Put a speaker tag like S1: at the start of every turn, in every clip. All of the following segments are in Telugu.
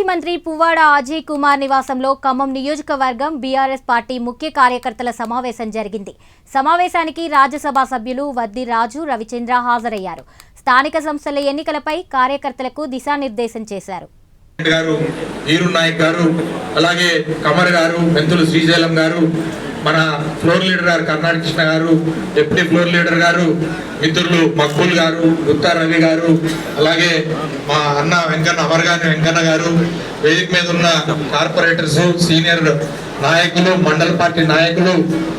S1: మాజీ మంత్రి పువ్వాడ అజయ్ కుమార్ నివాసంలో ఖమ్మం నియోజకవర్గం బీఆర్ఎస్ పార్టీ ముఖ్య కార్యకర్తల సమావేశం జరిగింది. సమావేశానికి రాజ్యసభ సభ్యులు వద్ది రాజు రవిచంద్ర హాజరయ్యారు. స్థానిక సంస్థల ఎన్నికలపై కార్యకర్తలకు దిశానిర్దేశం చేశారు.
S2: గారు వీరు నాయక్ గారు అలాగే కమర్ గారు మెంతులు శ్రీశైలం గారు మన ఫ్లోర్ లీడర్ గారు కర్ణాటక కృష్ణ గారు డిప్యూటీ ఫ్లోర్ లీడర్ గారు మిత్రులు మక్బూల్ గారు గుత్తా రవి గారు అలాగే మా అన్న వెంకన్న అమర్గాని వెంకన్న గారు వేదిక మీద ఉన్న కార్పొరేటర్స్ సీనియర్ నాయకులు మండల పార్టీ నాయకులు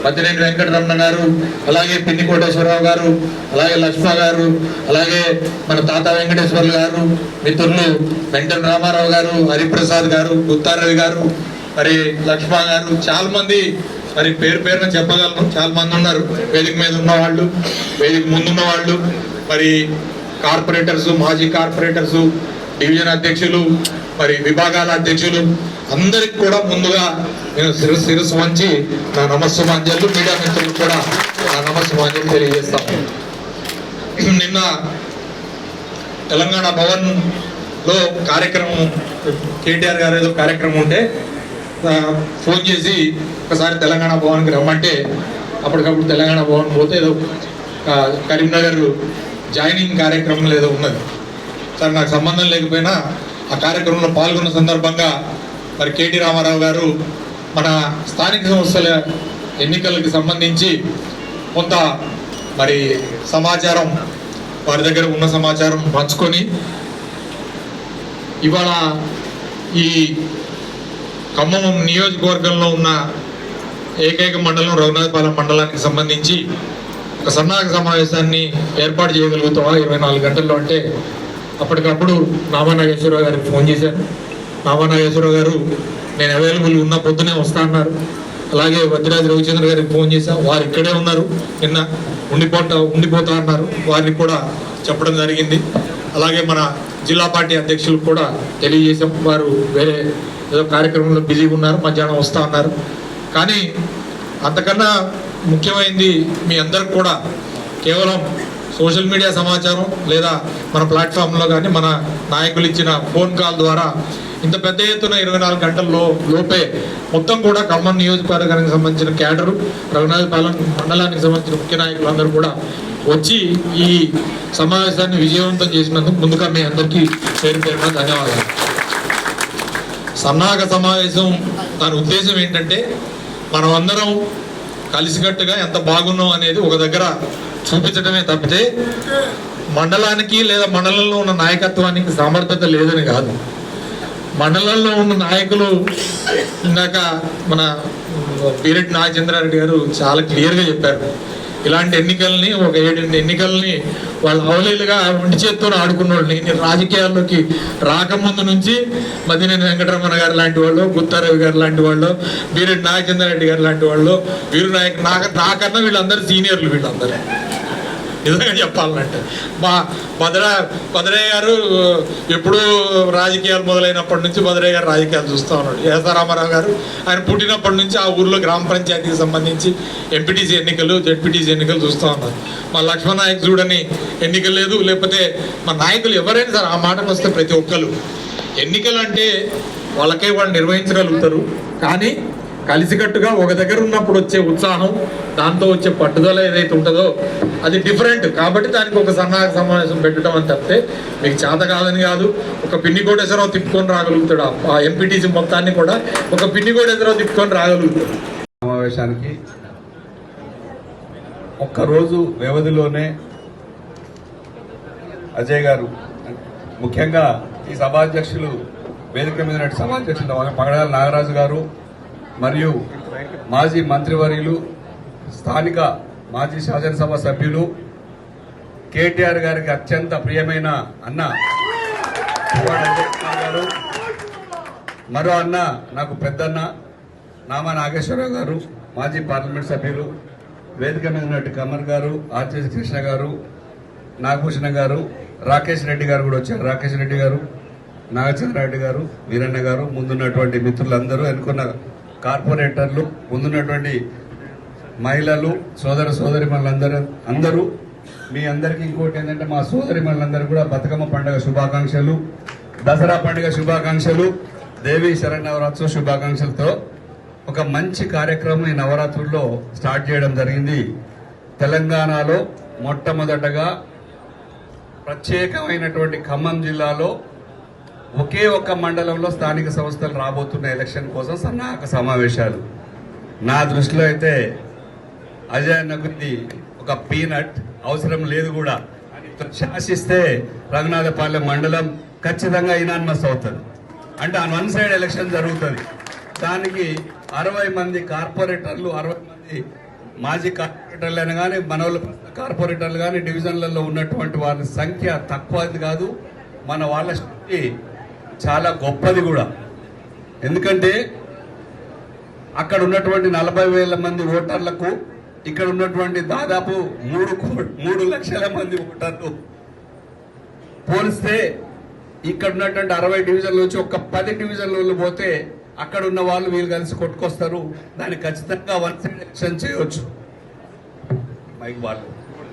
S2: మద్దినేని వెంకటరమణ గారు అలాగే పిన్ని కోటేశ్వరరావు గారు అలాగే లక్ష్మ గారు అలాగే మన తాత వెంకటేశ్వర్లు గారు మిత్రులు వెంకట రామారావు గారు హరిప్రసాద్ గారు గుత్తారవి గారు మరి లక్ష్మ గారు చాలా మంది మరి పేరు పేరున చెప్పగలను. చాలా మంది ఉన్నారు. వేదిక మీద ఉన్న వాళ్ళు వేదిక ముందున్న వాళ్ళు మరి కార్పొరేటర్స్ మాజీ కార్పొరేటర్స్ డివిజన్ అధ్యక్షులు మరి విభాగాల అధ్యక్షులు అందరికి కూడా ముందుగా నేను శిరస్సు శిరస్సు వంచి నా నమస్సుమాంజలు మీడియా మిత్రులకు కూడా నా నమస్సుమాంజలు తెలియజేస్తాను నిన్న తెలంగాణ భవన్లో కార్యక్రమం కేటీఆర్ గారు ఏదో కార్యక్రమం ఉంటే ఫోన్ చేసి ఒకసారి తెలంగాణ భవన్కి రమ్మంటే అప్పటికప్పుడు తెలంగాణ భవన్ పోతే ఏదో కరీంనగర్ జాయినింగ్ కార్యక్రమం ఏదో ఉన్నది. సరే నాకు సంబంధం లేకపోయినా ఆ కార్యక్రమంలో పాల్గొన్న సందర్భంగా మరి కేటీ రామారావు గారు మన స్థానిక సంస్థల ఎన్నికలకు సంబంధించి కొంత మరి సమాచారం వారి దగ్గర ఉన్న సమాచారం పంచుకొని ఇవాళ ఈ ఖమ్మం నియోజకవర్గంలో ఉన్న ఏకైక మండలం రఘునాథపాలెం మండలానికి సంబంధించి ఒక సన్నాహక సమావేశాన్ని ఏర్పాటు చేయగలుగుతావా? ఇరవై నాలుగు గంటల్లో అంటే అప్పటికప్పుడు నామానాగేశ్వరరావు గారికి ఫోన్ చేశాను. నామానాగేశ్వరరావు గారు నేను అవైలబుల్ ఉన్న పొద్దునే వస్తా అన్నారు. అలాగే వజ్రాజ్ రవిచంద్ర గారికి ఫోన్ చేశాం. వారు ఇక్కడే ఉన్నారు. నిన్న ఉండిపోతా ఉండిపోతా అన్నారు. వారిని కూడా చెప్పడం జరిగింది. అలాగే మన జిల్లా పార్టీ అధ్యక్షులకు కూడా తెలియజేసాం వారు వేరే ఏదో కార్యక్రమంలో బిజీగా ఉన్నారు మధ్యాహ్నం వస్తా ఉన్నారు కానీ అంతకన్నా ముఖ్యమైనది మీ అందరికి కూడా కేవలం సోషల్ మీడియా సమాచారం లేదా మన ప్లాట్ఫామ్లో కానీ మన నాయకులు ఇచ్చిన ఫోన్ కాల్ ద్వారా ఇంత పెద్ద ఎత్తున ఇరవై నాలుగు గంటల్లో లోపే మొత్తం కూడా ఖమ్మం నియోజకవర్గానికి సంబంధించిన క్యాడరు రఘునాథపాలెం మండలానికి సంబంధించిన ముఖ్య నాయకులు అందరూ కూడా వచ్చి ఈ సమావేశాన్ని విజయవంతం చేసినందుకు ముందుగా మీ అందరికీ పేరు పేరున ధన్యవాదాలు. సన్నాహక సమావేశం దాని ఉద్దేశం ఏంటంటే మనం అందరం కలిసికట్టుగా ఎంత బాగున్నాం అనేది ఒక దగ్గర చూపించడమే తప్పితే మండలానికి లేదా మండలంలో ఉన్న నాయకత్వానికి సమర్థత లేదని కాదు. మండలంలో ఉన్న నాయకులు ఇందాక మన పీరెడ్డి నాగచంద్రారెడ్డి గారు చాలా క్లియర్గా చెప్పారు. ఇలాంటి ఎన్నికల్ని ఒక ఏడెనిమిది ఎన్నికల్ని వాళ్ళు అవలీలుగా ఒంటి చేత్తో ఆడుకున్న వాళ్ళని నేను రాజకీయాల్లోకి రాకముందు నుంచి మదినేని వెంకటరమణ గారు లాంటి వాళ్ళు గుత్తారవి గారు లాంటి వాళ్ళు బీరెడ్డి నాగచంద్రారెడ్డి గారు లాంటి వాళ్ళు వీరు నాయక్ నాకన్నా వీళ్ళందరూ సీనియర్లు వీళ్ళందరూ. నిజంగా చెప్పాలంటే. మా భద్ర భద్రయ్య గారు ఎప్పుడూ రాజకీయాలు మొదలైనప్పటి నుంచి భద్రయ్య గారు రాజకీయాలు చూస్తూ ఉన్నాడు. ఎస్ఆర్ గారు ఆయన పుట్టినప్పటి నుంచి ఆ ఊర్లో గ్రామ పంచాయతీకి సంబంధించి ఎంపీటీసీ ఎన్నికలు జెడ్పీటీసీ ఎన్నికలు చూస్తూ ఉన్నారు మా లక్ష్మణ నాయక్ చూడని ఎన్నికలు లేదు లేకపోతే మా నాయకులు ఎవరైనా సార్ ఆ మాటకు వస్తే ప్రతి ఒక్కరు. ఎన్నికలు అంటే వాళ్ళకే వాళ్ళు నిర్వహించగలుగుతారు. కానీ కలిసికట్టుగా ఒక దగ్గర ఉన్నప్పుడు వచ్చే ఉత్సాహం దాంతో వచ్చే పట్టుదల ఏదైతే ఉంటుందో అది డిఫరెంట్ కాబట్టి దానికి ఒక సన్నాహక సమావేశం పెట్టడం అని తప్పితే మీకు చేత కాదని కాదు. ఒక పిన్ని కోటేశ్వరరావు తిప్పుకొని రాగలుగుతాడు. ఆ- ఎంపీటీసీ మొత్తాన్ని కూడా ఒక పిన్ని కోటేశ్వరరావు తిప్పుకొని రాగలుగుతాడు.
S3: సమావేశానికి ఒక్కరోజు వ్యవధిలోనే అజయ్ గారు ముఖ్యంగా ఈ సభాధ్యక్షులు వేదిక మీద సభాధ్యక్షులు పగడాల నాగరాజు గారు మరియు మాజీ మంత్రివర్యులు స్థానిక మాజీ శాసనసభ సభ్యులు కేటీఆర్ గారికి అత్యంత ప్రియమైన అన్న గారు మరో అన్న నాకు పెద్దన్న నామా నాగేశ్వరరావు గారు మాజీ పార్లమెంట్ సభ్యులు వేదిక మీద ఉన్నట్టు కమర్ గారు ఆర్చేసి కృష్ణ గారు నాగభూషణ గారు రాకేష్ రెడ్డి గారు కూడా వచ్చారు. రాకేష్ రెడ్డి గారు నాగచంద్ర రెడ్డి గారు వీరన్న గారు ముందున్నటువంటి మిత్రులందరూ ఎన్నుకున్న కార్పొరేటర్లు ముందున్నటువంటి మహిళలు సోదర సోదరి మనందరూ అందరూ మీ అందరికీ ఇంకోటి ఏంటంటే మా సోదరి మనందరూ కూడా బతుకమ్మ పండుగ శుభాకాంక్షలు దసరా పండుగ శుభాకాంక్షలు దేవి శరణవరాత్సవ శుభాకాంక్షలతో ఒక మంచి కార్యక్రమం ఈ నవరాత్రుల్లో స్టార్ట్ చేయడం జరిగింది. తెలంగాణలో మొట్టమొదటగా ప్రత్యేకమైనటువంటి ఖమ్మం జిల్లాలో ఒకే ఒక్క మండలంలో స్థానిక సంస్థలు రాబోతున్న ఎలక్షన్ కోసం సన్నాహక సమావేశాలు. నా దృష్టిలో అయితే అజయ్ ఒక పీనట్ అవసరం లేదు కూడా. శాసిస్తే రఘునాథపాలెం మండలం ఖచ్చితంగా ఇనాన్మస్ అవుతుంది. అంటే ఆ వన్ సైడ్ ఎలక్షన్ జరుగుతుంది. దానికి అరవై మంది కార్పొరేటర్లు అరవై మంది మాజీ కార్పొరేటర్లు అయినా కానీ మన కార్పొరేటర్లు కానీ డివిజన్లలో ఉన్నటువంటి వారి సంఖ్య తక్కువది కాదు. మన వాళ్ళ శక్తి చాలా గొప్పది కూడా. ఎందుకంటే అక్కడ ఉన్నటువంటి నలభై వేల మంది ఓటర్లకు ఇక్కడ ఉన్నటువంటి దాదాపు మూడు కో- మూడు లక్షల మంది ఓటర్లు. పోలిస్తే ఇక్కడ ఉన్నటువంటి అరవై డివిజన్ల నుంచి ఒక పది డివిజన్లు పోతే అక్కడ ఉన్న వాళ్ళు వీళ్ళు కలిసి కొట్టుకొస్తారు. దాన్ని ఖచ్చితంగా వన్ సైడ్ ఎలక్షన్ చేయొచ్చు. మైక్ వాళ్ళు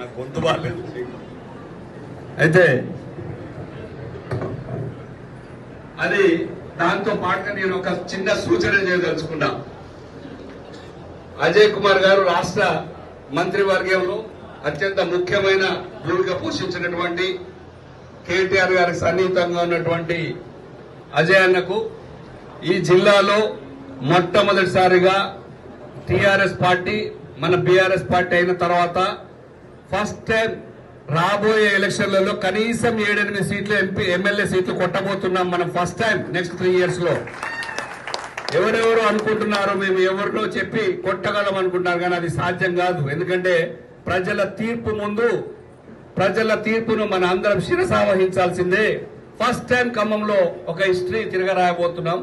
S3: నాకు గొంతు బాగాలేదు. అయితే అది దాంతో పాటుగా నేను ఒక చిన్న సూచన చేయదలుచుకున్నా. అజయ్ కుమార్ గారు రాష్ట్ర మంత్రివర్గంలో అత్యంత ముఖ్యమైన భూమిక పోషించినటువంటి కేటీఆర్ గారికి సన్నిహితంగా ఉన్నటువంటి అజయ్ అన్నకు ఈ జిల్లాలో మొట్టమొదటిసారిగా టిఆర్ఎస్ పార్టీ మన బీఆర్ఎస్ పార్టీ అయిన తర్వాత ఫస్ట్ టైం రాబోయే ఎలక్షన్లలో కనీసం ఏడెనిమిది సీట్లు ఎంపీ ఎమ్మెల్యే సీట్లు కొట్టబోతున్నాం మనం ఫస్ట్ టైం నెక్స్ట్ త్రీ ఇయర్స్లో. ఎవరెవరు అనుకుంటున్నారు మేము ఎవరినో చెప్పి కొట్టగలం అనుకుంటున్నారు కానీ అది సాధ్యం కాదు. ఎందుకంటే ప్రజల తీర్పు ముందు ప్రజల తీర్పును మన అందరం శిరసావహించాల్సిందే. ఫస్ట్ టైం ఖమ్మంలో ఒక హిస్టరీ తిరగరాయబోతున్నాం.